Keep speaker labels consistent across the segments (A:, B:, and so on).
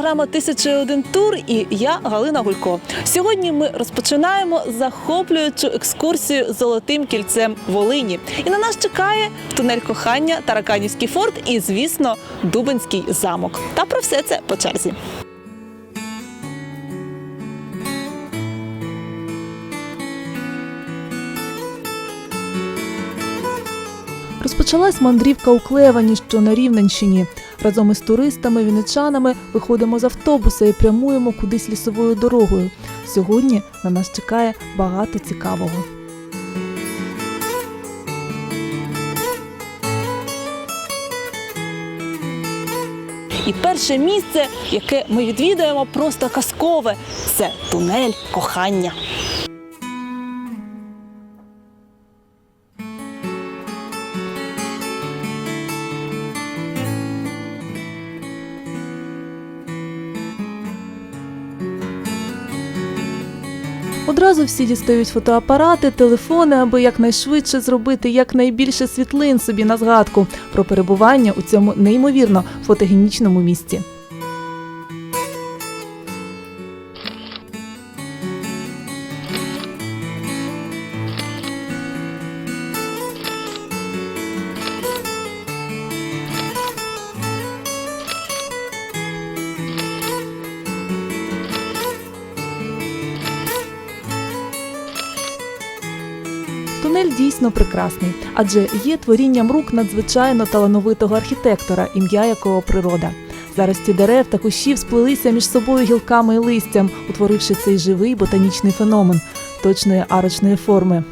A: програма «Тисяча один тур і я Галина Гулько. Сьогодні ми розпочинаємо захоплюючу екскурсію золотим кільцем Волині. І на нас чекає тунель кохання, Тараканівський форт і, звісно, Дубинський замок. Та про все це по черзі. Розпочалась мандрівка у Клевані, що на Рівненщині. Разом із туристами, вінничанами виходимо з автобуса і прямуємо кудись лісовою дорогою. Сьогодні на нас чекає багато цікавого. І перше місце, яке ми відвідаємо, просто казкове це тунель кохання. Одразу всі дістають фотоапарати, телефони, аби якнайшвидше зробити якнайбільше світлин собі на згадку про перебування у цьому неймовірно фотогенічному місці. Прекрасний, адже є творінням рук надзвичайно талановитого архітектора, ім'я якого природа. Зараз ці дерев та кущів сплелися між собою гілками і листям, утворивши цей живий ботанічний феномен точної арочної форми.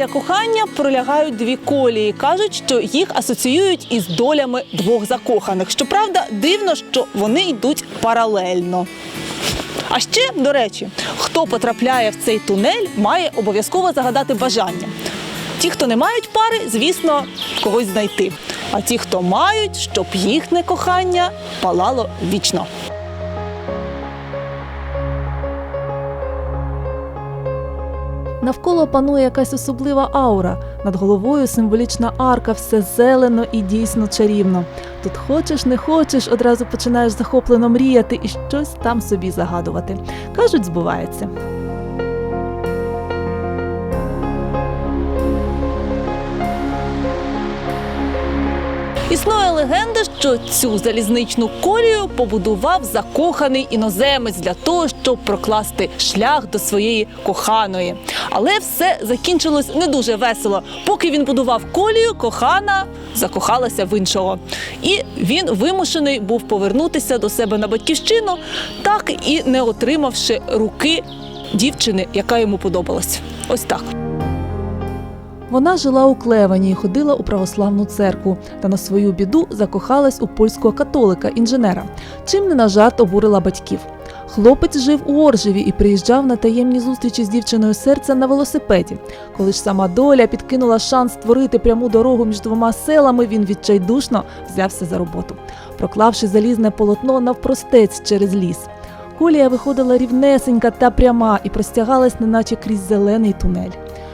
A: Уздовж кохання пролягають дві колії. Кажуть, що їх асоціюють із долями двох закоханих. Щоправда, дивно, що вони йдуть паралельно. А ще, до речі, хто потрапляє в цей тунель, має обов'язково загадати бажання. Ті, хто не мають пари, звісно, когось знайти. А ті, хто мають, щоб їхнє кохання палало вічно. Навколо панує якась особлива аура. Над головою символічна арка, все зелено і дійсно чарівно. Тут хочеш, не хочеш, одразу починаєш захоплено мріяти і щось там собі загадувати. Кажуть, збувається. Існує легенда, що цю залізничну колію побудував закоханий іноземець для того, щоб прокласти шлях до своєї коханої. Але все закінчилось не дуже весело. Поки він будував колію, кохана закохалася в іншого. І він вимушений був повернутися до себе на батьківщину, так і не отримавши руки дівчини, яка йому подобалась. Ось так. Вона жила у Клевані і ходила у православну церкву та на свою біду закохалась у польського католика, інженера, чим не на жарт обурила батьків. Хлопець жив у Оржеві і приїжджав на таємні зустрічі з дівчиною серця на велосипеді. Коли ж сама доля підкинула шанс створити пряму дорогу між двома селами, він відчайдушно взявся за роботу, проклавши залізне полотно навпростець через ліс. Колія виходила рівнесенька та пряма і простягалась, неначе крізь зелений тунель.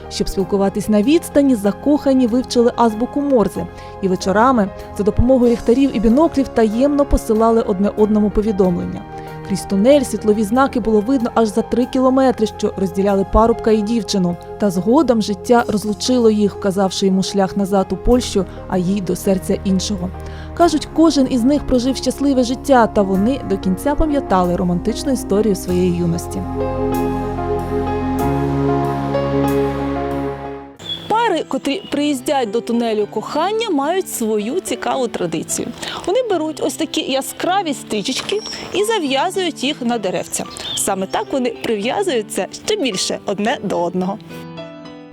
A: Щоб спілкуватись на відстані, закохані вивчили азбуку Морзе і вечорами за допомогою ліхтарів і біноклів таємно посилали одне одному повідомлення. Крізь тунель світлові знаки було видно аж за три кілометри, що розділяли парубка і дівчину. Та згодом життя розлучило їх, вказавши йому шлях назад у Польщу, а їй до серця іншого. Кажуть, кожен із них прожив щасливе життя, та вони до кінця пам'ятали романтичну історію своєї юності. Пари, котрі приїздять до тунелю кохання, мають свою цікаву традицію. Вони беруть ось такі яскраві стрічечки і зав'язують їх на деревця. Саме так вони прив'язуються ще більше одне до одного.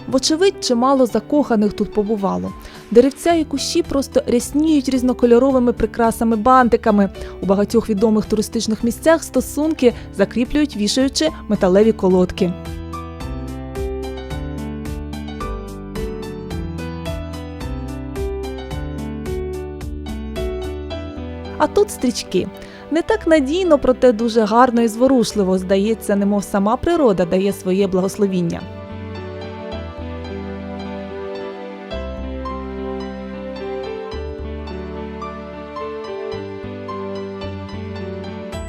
A: Вочевидь, чимало закоханих тут побувало. Деревця і кущі просто рясніють різнокольоровими прикрасами бантиками. У багатьох відомих туристичних місцях стосунки закріплюють, вішаючи металеві колодки. А тут стрічки. Не так надійно, проте дуже гарно і зворушливо. Здається, немов сама природа дає своє благословіння.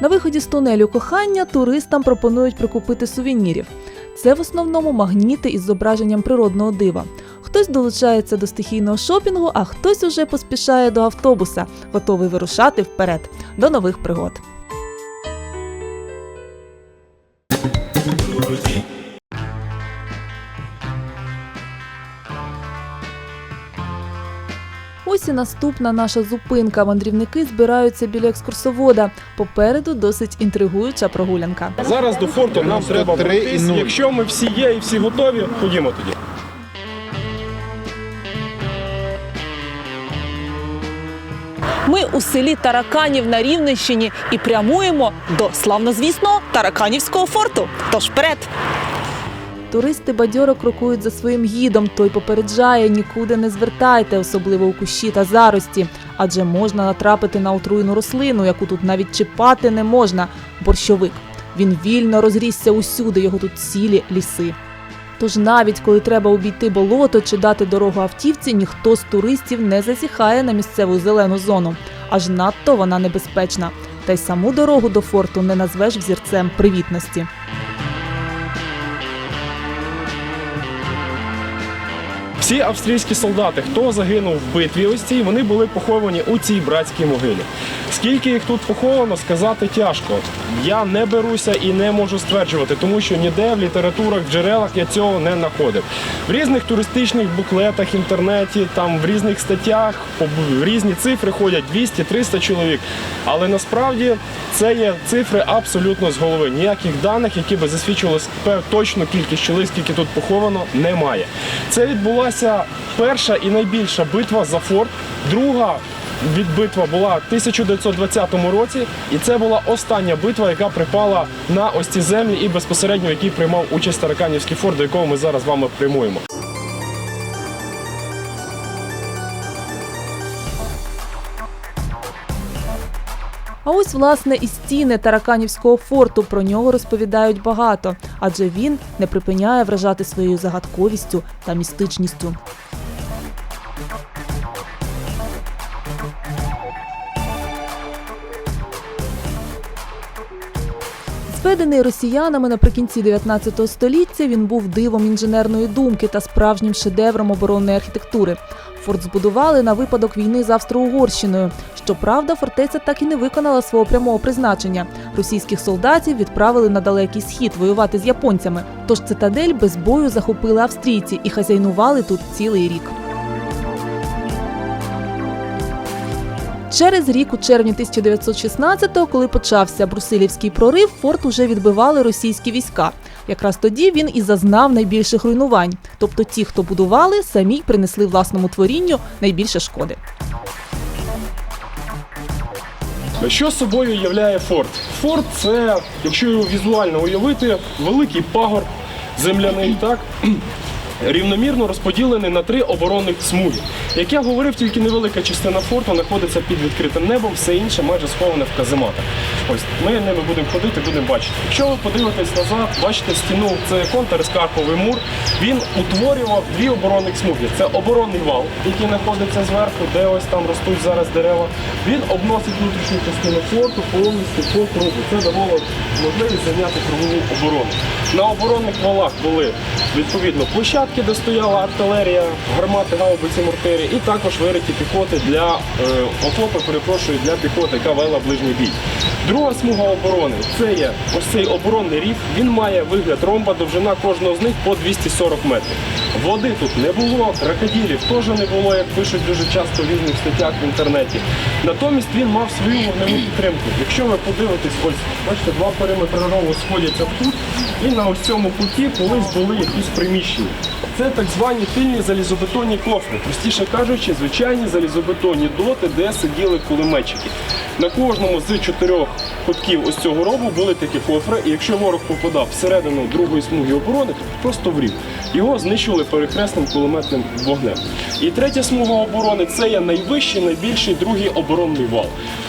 A: На виході з тунелю кохання туристам пропонують прикупити сувенірів. Це в основному магніти із зображенням природного дива. Хтось долучається до стихійного шопінгу, а хтось уже поспішає до автобуса, готовий вирушати вперед до нових пригод. Ось і наступна наша зупинка. Мандрівники збираються біля екскурсовода. Попереду досить інтригуюча прогулянка.
B: Зараз до форту нам треба
C: 93
B: пройтись. Якщо ми всі є і всі готові, ходімо тоді.
A: Ми у селі Тараканів на Рівненщині і прямуємо до славнозвісного Тараканівського форту. Тож вперед! Туристи бадьоро крокують за своїм гідом. Той попереджає, нікуди не звертайте, особливо у кущі та зарості, адже можна натрапити на отруєну рослину, яку тут навіть чіпати не можна. Борщовик. Він вільно розрісся усюди, його тут цілі ліси. Тож навіть коли треба обійти болото чи дати дорогу автівці, ніхто з туристів не засіхає на місцеву зелену зону. Аж надто вона небезпечна. Та й саму дорогу до форту не назвеш взірцем привітності.
B: Всі австрійські солдати, хто загинув в битві ось цій, вони були поховані у цій братській могилі. Скільки їх тут поховано, сказати тяжко. Я не беруся і не можу стверджувати, тому що ніде в літературах, джерелах я цього не знаходив. В різних туристичних буклетах, інтернеті, там в різних статтях різні цифри ходять 200-300 чоловік. Але насправді це є цифри абсолютно з голови. Ніяких даних, які би засвідчували точну кількість чоловік, скільки тут поховано, немає. Це відбулася перша і найбільша битва за форт. Друга від битва була в 1920 році, і це була остання битва, яка припала на ось ці землі і безпосередньо в якій приймав участь Тараканівський форт, до якого ми зараз з вами прямуємо.
A: А ось власне і стіни Тараканівського форту про нього розповідають багато, адже він не припиняє вражати своєю загадковістю та містичністю. Зведений росіянами наприкінці 19 століття, він був дивом інженерної думки та справжнім шедевром оборонної архітектури. Форт збудували на випадок війни з Австро-Угорщиною. Щоправда, фортеця так і не виконала свого прямого призначення. Російських солдатів відправили на далекий схід воювати з японцями. Тож цитадель без бою захопили австрійці і хазяйнували тут цілий рік. Через рік, у червні 1916-го, коли почався Брусилівський прорив, форт уже відбивали російські війська. Якраз тоді він і зазнав найбільших руйнувань. Тобто ті, хто будували, самі принесли власному творінню найбільше шкоди.
B: Що собою являє форт? Форт це, якщо його візуально уявити, великий пагор земляний, так? Рівномірно розподілений на три оборонних смуги. Як я говорив, тільки невелика частина форту знаходиться під відкритим небом, все інше майже сховане в казематах. Ось ми ними будемо ходити, будемо бачити. Якщо ви подивитесь назад, бачите стіну, це контрскарповий мур. Він утворював дві оборонних смуги. Це оборонний вал, який знаходиться зверху, де ось там ростуть зараз дерева. Він обносить внутрішню частину форту повністю по кругу. Це давало можливість зайняти кругову оборону. На оборонних валах були відповідно площадки, де стояла артилерія, гармати, гаубиці, мортири, і також вириті піхоти для е, окопи, перепрошую, для піхоти, яка вела ближній бій. Друга смуга оборони це є ось цей оборонний рів. Він має вигляд ромба, довжина кожного з них по 240 метрів. Води тут не було, крокодилів теж не було, як пишуть дуже часто в різних статтях в інтернеті. Натомість він мав свою вогневу підтримку. Якщо ви подивитесь, ось бачите, два периметри рову сходяться тут, і на ось цьому куті колись були якісь приміщення. Це так звані тильні залізобетонні кофри. Простіше кажучи, звичайні залізобетонні доти, де сиділи кулеметчики. На кожному з чотирьох кутків ось цього робу були такі кофри, і якщо ворог попадав всередину другої смуги оборони, то просто врів. Його знищували перехресним кулеметним вогнем. І третя смуга оборони це є найвищий, найбільший другий оборонний вал.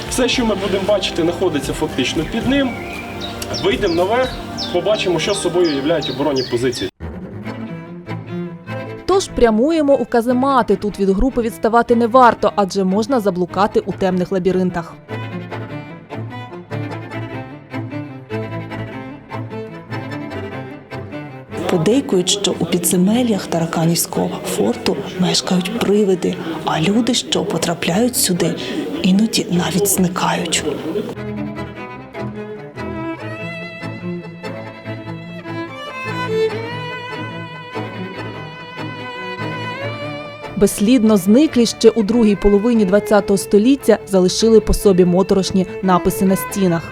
B: Все, що ми будемо бачити, знаходиться фактично під ним. Вийдемо наверх, побачимо, що з собою являють оборонні позиції.
A: Тож прямуємо у каземати. Тут від групи відставати не варто, адже можна заблукати у темних лабіринтах. Подейкують, що у підземеллях Тараканівського форту мешкають привиди, а люди, що потрапляють сюди, іноді навіть зникають. Безслідно зниклі ще у другій половині ХХ століття залишили по собі моторошні написи на стінах.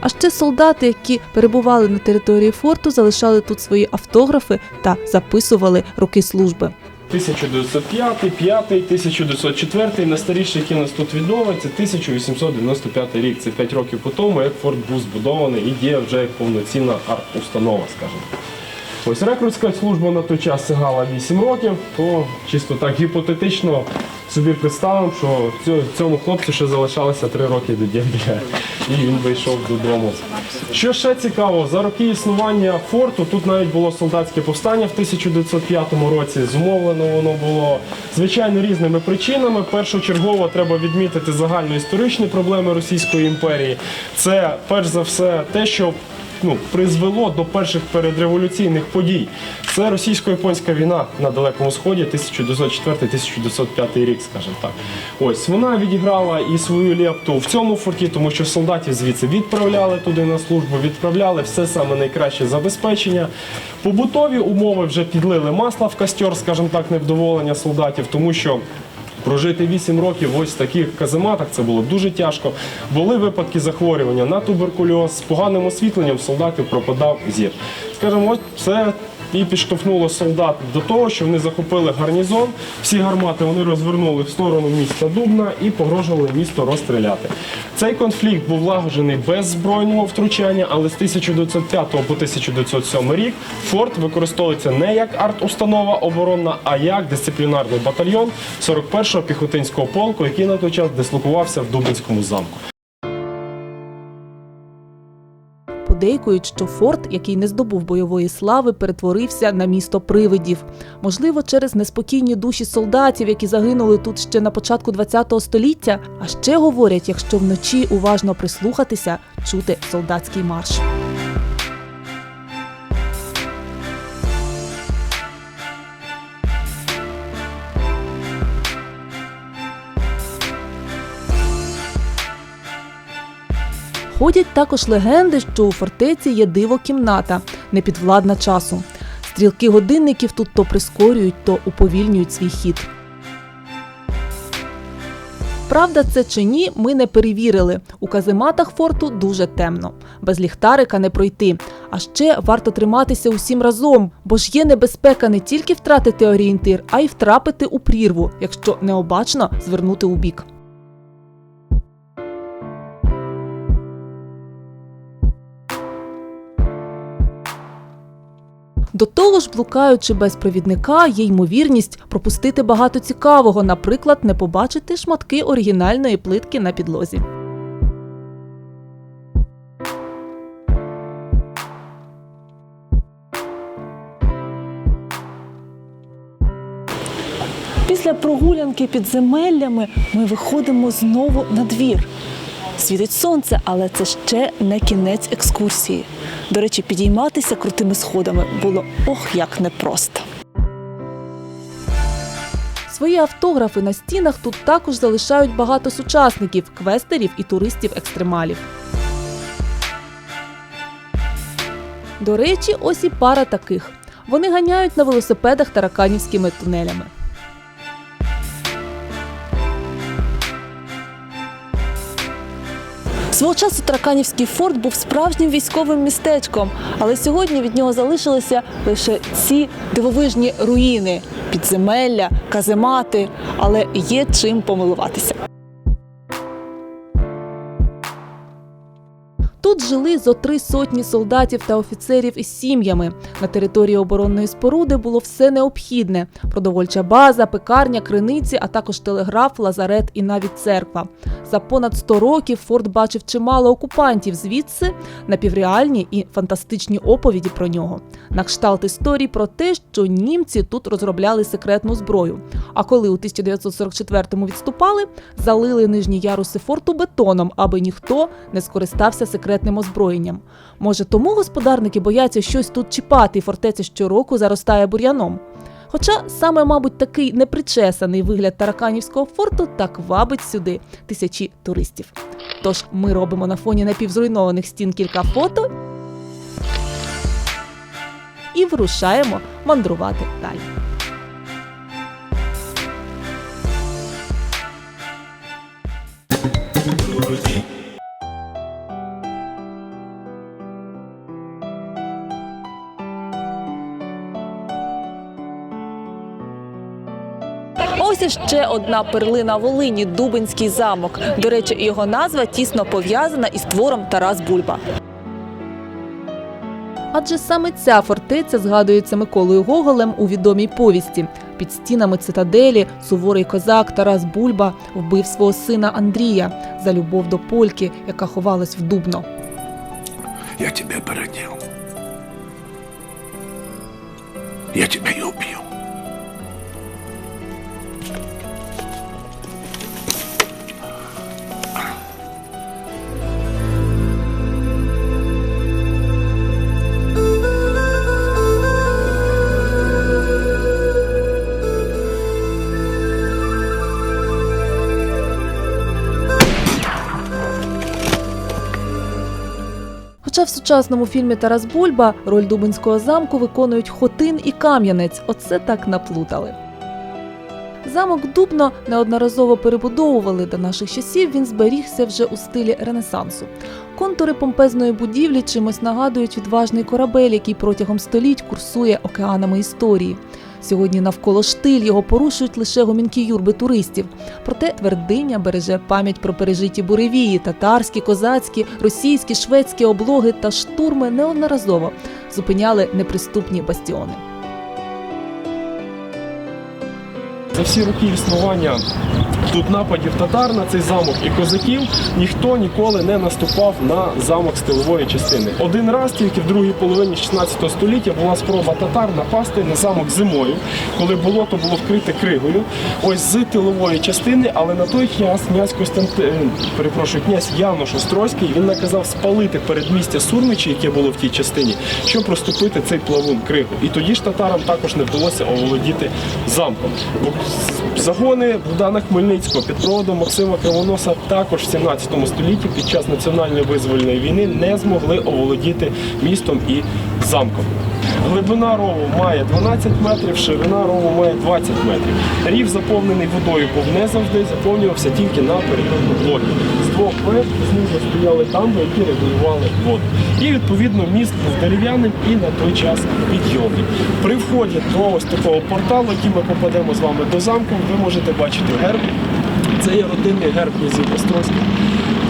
A: А ще солдати, які перебували на території форту, залишали тут свої автографи та записували роки служби.
B: 1905, 5, 1904, найстаріший, який нас тут відомий, це 1895 рік. Це 5 років по тому, як форт був збудований і діє вже як повноцінна арт-установа, скажімо. Ось рекрутська служба на той час сягала 8 років, то чисто так гіпотетично собі представимо, що цьому хлопцю ще залишалося 3 роки до дядя, і він вийшов додому. Що ще цікаво, за роки існування форту тут навіть було солдатське повстання в 1905 році. Зумовлено воно було звичайно різними причинами. Першочергово треба відмітити загальноісторичні проблеми Російської імперії. Це перш за все те, що ну, призвело до перших передреволюційних подій. Це російсько-японська війна на Далекому Сході 1904-1905 рік, скажімо так. Ось вона відіграла і свою лепту в цьому форті, тому що солдатів звідси відправляли туди на службу, відправляли все саме найкраще забезпечення. Побутові умови вже підлили масла в костер, скажімо так, невдоволення солдатів, тому що. Прожити 8 років ось таких казематах це було дуже тяжко. Були випадки захворювання на туберкульоз, з поганим освітленням солдатів пропадав зір. Скажімо, ось це і підштовхнуло солдат до того, що вони захопили гарнізон. Всі гармати вони розвернули в сторону міста Дубна і погрожували місто розстріляти. Цей конфлікт був лагоджений без збройного втручання, але з 1905 по 1907 рік форт використовується не як арт-установа оборонна, а як дисциплінарний батальйон 41-го піхотинського полку, який на той час дислокувався в Дубинському замку.
A: Подейкують, що форт, який не здобув бойової слави, перетворився на місто привидів. Можливо, через неспокійні душі солдатів, які загинули тут ще на початку ХХ століття. А ще говорять, якщо вночі уважно прислухатися, чути солдатський марш. Ходять також легенди, що у фортеці є диво-кімната, непідвладна часу. Стрілки годинників тут то прискорюють, то уповільнюють свій хід. Правда, це чи ні, ми не перевірили. У казематах форту дуже темно. Без ліхтарика не пройти. А ще варто триматися усім разом, бо ж є небезпека не тільки втратити орієнтир, а й втрапити у прірву, якщо необачно звернути у бік. До того ж, блукаючи без провідника, є ймовірність пропустити багато цікавого, наприклад, не побачити шматки оригінальної плитки на підлозі. Після прогулянки підземеллями ми виходимо знову на двір. Світить сонце, але це ще не кінець екскурсії. До речі, підійматися крутими сходами було ох як непросто. Свої автографи на стінах тут також залишають багато сучасників, квестерів і туристів-екстремалів. До речі, ось і пара таких. Вони ганяють на велосипедах тараканівськими тунелями. Свого часу Тараканівський форт був справжнім військовим містечком, але сьогодні від нього залишилися лише ці дивовижні руїни, підземелля, каземати, але є чим помилуватися. Тут жили зо три сотні солдатів та офіцерів із сім'ями. На території оборонної споруди було все необхідне: продовольча база, пекарня, криниці, а також телеграф, лазарет і навіть церква. За понад 100 років форт бачив чимало окупантів. Звідси напівреальні і фантастичні оповіді про нього. На кшталт історій про те, що німці тут розробляли секретну зброю. А коли у 1944-му відступали, залили нижні яруси форту бетоном, аби ніхто не скористався секретним озброєнням. Може, тому господарники бояться щось тут чіпати, і фортеця щороку заростає бур'яном. Хоча саме, мабуть, такий непричесаний вигляд тараканівського форту так вабить сюди тисячі туристів. Тож ми робимо на фоні напівзруйнованих стін кілька фото і вирушаємо мандрувати далі. Ось іще одна перлина Волині Дубинський замок. До речі, його назва тісно пов'язана із твором Тарас Бульба. Адже саме ця фортеця згадується Миколою Гоголем у відомій повісті. Під стінами цитаделі суворий козак Тарас Бульба вбив свого сина Андрія за любов до польки, яка ховалась в Дубно.
C: Я тебя породил. Я тебя и убью.
A: Хоча в сучасному фільмі Тарас Бульба роль Дубинського замку виконують Хотин і Кам'янець. Оце так наплутали. Замок Дубно неодноразово перебудовували до наших часів. Він зберігся вже у стилі Ренесансу. Контури помпезної будівлі чимось нагадують відважний корабель, який протягом століть курсує океанами історії. Сьогодні навколо штиль його порушують лише гомінки юрби туристів. Проте твердиня береже пам'ять про пережиті буревії, татарські, козацькі, російські, шведські облоги та штурми неодноразово зупиняли неприступні бастіони.
B: За всі роки існування тут нападів татар на цей замок і козаків ніхто ніколи не наступав на замок з тилової частини. Один раз тільки в другій половині 16 століття була спроба татар напасти на замок зимою, коли болото було вкрите кригою. Ось з тилової частини, але на той час князь Костянтин, перепрошую, князь Янош Острозький, він наказав спалити передмістя Сурмичі, яке було в тій частині, щоб проступити цей плавун кригу. І тоді ж татарам також не вдалося оволодіти замком. Загони Богдана Хмельницького під проводом Максима Кривоноса також в 17 столітті під час національної визвольної війни не змогли оволодіти містом і замком. Глибина рову має 12 метрів, ширина рову має 20 метрів. Рів заповнений водою, був не завжди заповнювався тільки на період блоки. З двох веж знизу стояли тамби, які регулювали воду. І відповідно міст був дерев'яним і на той час підйомний. При вході до ось такого порталу, який ми попадемо з вами до замку, ви можете бачити герб. Це є родинний герб князів Острозьких.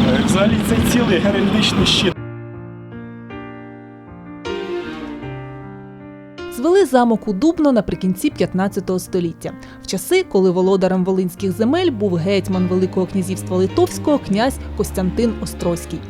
B: Е, Взагалі це цілий геральдичний щит.
A: Звели замок у Дубно наприкінці 15 століття, в часи, коли володарем волинських земель був гетьман Великого князівства Литовського князь Костянтин Острозький.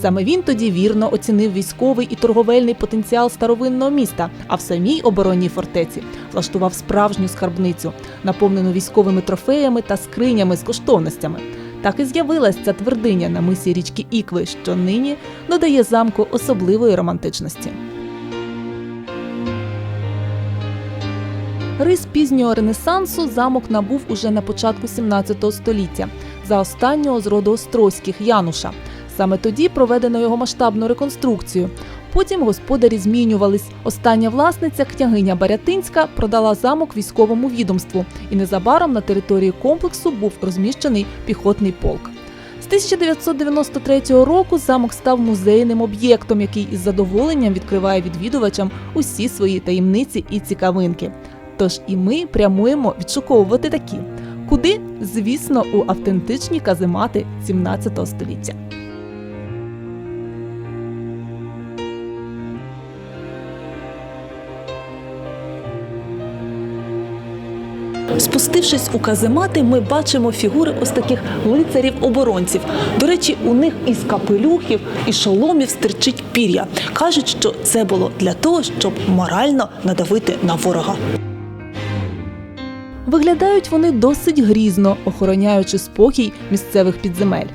A: Саме він тоді вірно оцінив військовий і торговельний потенціал старовинного міста, а в самій оборонній фортеці влаштував справжню скарбницю, наповнену військовими трофеями та скринями з коштовностями. Так і з'явилась ця твердиня на мисі річки Ікви, що нині додає замку особливої романтичності. Рис пізнього ренесансу замок набув уже на початку 17 століття за останнього з роду Острозьких Януша. Саме тоді проведено його масштабну реконструкцію. Потім господарі змінювались. Остання власниця, княгиня Барятинська, продала замок військовому відомству, і незабаром на території комплексу був розміщений піхотний полк. З 1993 року замок став музейним об'єктом, який із задоволенням відкриває відвідувачам усі свої таємниці і цікавинки. Тож і ми прямуємо відшуковувати такі. Куди? Звісно, у автентичні каземати 17 століття. Спустившись у каземати, ми бачимо фігури ось таких лицарів-оборонців. До речі, у них із капелюхів і шоломів стирчить пір'я. Кажуть, що це було для того, щоб морально надавити на ворога. Виглядають вони досить грізно, охороняючи спокій місцевих підземель.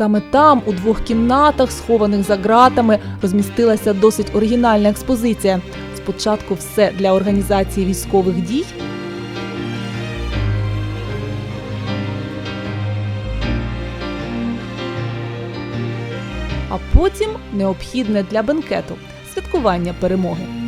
A: Саме там, у двох кімнатах, схованих за ґратами, розмістилася досить оригінальна експозиція. Спочатку все для організації військових дій. А потім необхідне для бенкету святкування перемоги.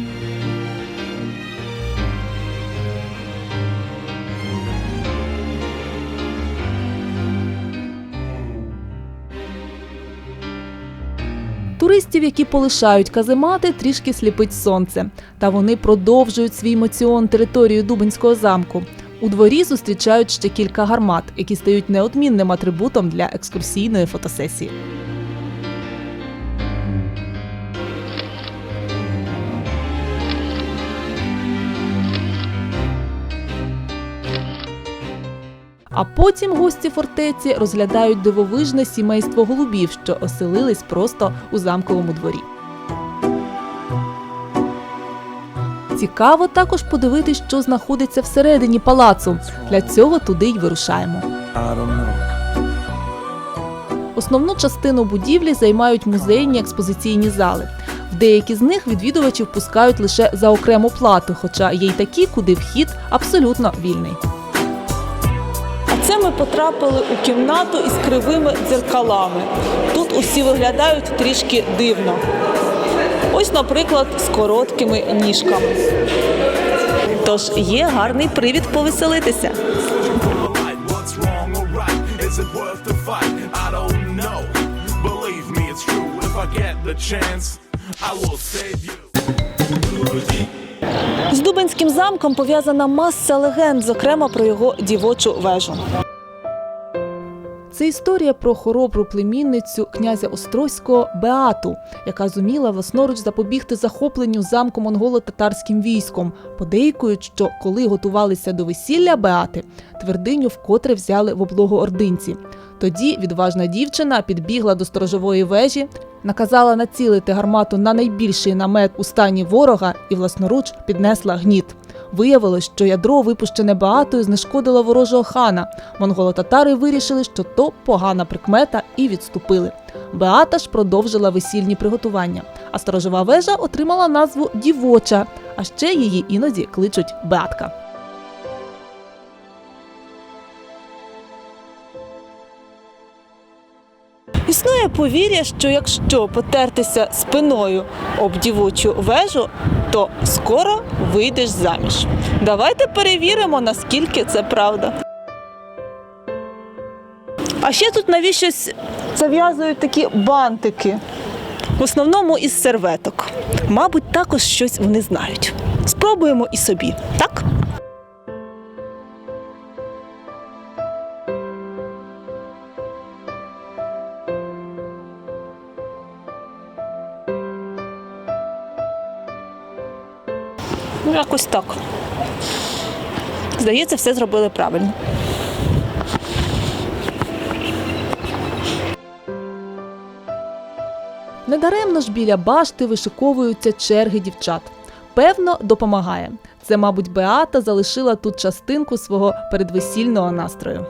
A: Туристів, які полишають каземати, трішки сліпить сонце. Та вони продовжують свій моціон територію Дубинського замку. У дворі зустрічають ще кілька гармат, які стають неодмінним атрибутом для екскурсійної фотосесії. А потім гості фортеці розглядають дивовижне сімейство голубів, що оселились просто у замковому дворі. Цікаво також подивитись, що знаходиться всередині палацу. Для цього туди й вирушаємо. Основну частину будівлі займають музейні експозиційні зали. В деякі з них відвідувачів пускають лише за окрему плату, хоча є й такі, куди вхід абсолютно вільний. Це ми потрапили у кімнату із кривими дзеркалами. Тут усі виглядають трішки дивно. Ось, наприклад, з короткими ніжками. Тож є гарний привід повеселитися.
D: I will save you.
A: З Дубинським замком пов'язана маса легенд, зокрема про його дівочу вежу. Це історія про хоробру племінницю князя Острозького Беату, яка зуміла власноруч запобігти захопленню замку монголо-татарським військом. Подейкують, що коли готувалися до весілля Беати, твердиню вкотре взяли в облогу ординці. Тоді відважна дівчина підбігла до сторожової вежі, наказала націлити гармату на найбільший намет у стані ворога і власноруч піднесла гніт. Виявилось, що ядро, випущене Баатою, знешкодило ворожого хана. Монголо-татари вирішили, що то погана прикмета, і відступили. Беата ж продовжила весільні приготування, а сторожова вежа отримала назву Дівоча, а ще її іноді кличуть Беатка. Існує повір'я, що якщо потертися спиною об дівочу вежу, то скоро вийдеш заміж. Давайте перевіримо, наскільки це правда. А ще тут навіщось зав'язують такі бантики, в основному із серветок. Мабуть, також щось вони знають. Спробуємо і собі, так? Якось так. Здається, все зробили правильно. Недаремно ж біля башти вишиковуються черги дівчат. Певно, допомагає. Це, мабуть, Беата залишила тут частинку свого передвесільного настрою.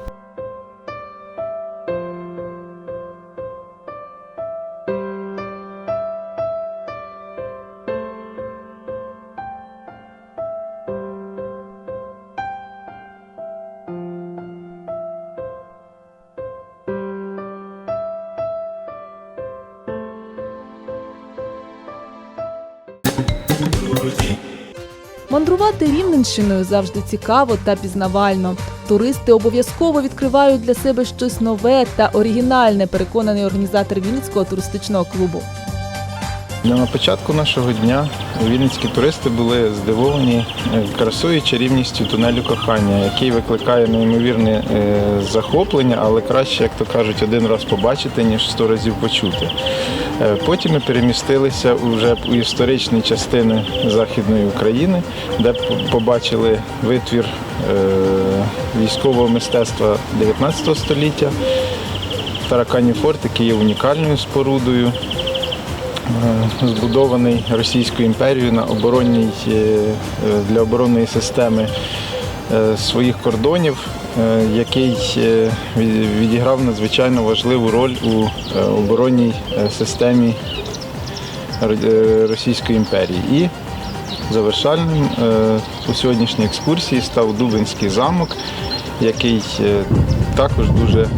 A: Мандрувати завжди цікаво та пізнавально. Туристи обов'язково відкривають для себе щось нове та оригінальне, переконаний організатор Вінницького туристичного клубу.
E: На початку нашого дня вінницькі туристи були здивовані е, красою і чарівністю тунелю кохання, який викликає неймовірне е, захоплення, але краще, як то кажуть, один раз побачити, ніж сто разів почути. Е, Потім ми перемістилися уже у історичні частини Західної України, де побачили витвір е, військового мистецтва 19 століття. Таракані форт, який є унікальною спорудою, Е, збудований Російською імперією на оборонній для оборонної системи своїх кордонів, який е, відіграв надзвичайно важливу роль у е, оборонній е, системі е, Російської імперії. І завершальним е, у сьогоднішній екскурсії став Дубинський замок, який е, також дуже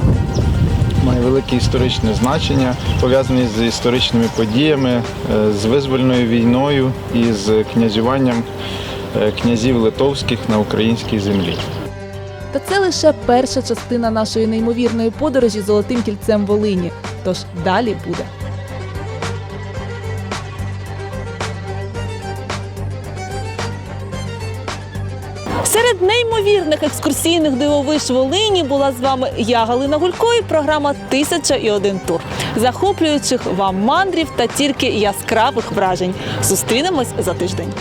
E: має велике історичне значення, пов'язаний з історичними подіями, е, з визвольною війною і з князюванням е, князів литовських на українській землі.
A: Та це лише перша частина нашої неймовірної подорожі золотим кільцем Волині. Тож далі буде. Серед неймовірних екскурсійних дивовиж Волині була з вами я, Галина Гулько, і програма Тисяча і один тур, захоплюючих вам мандрів та тільки яскравих вражень. Зустрінемось за тиждень.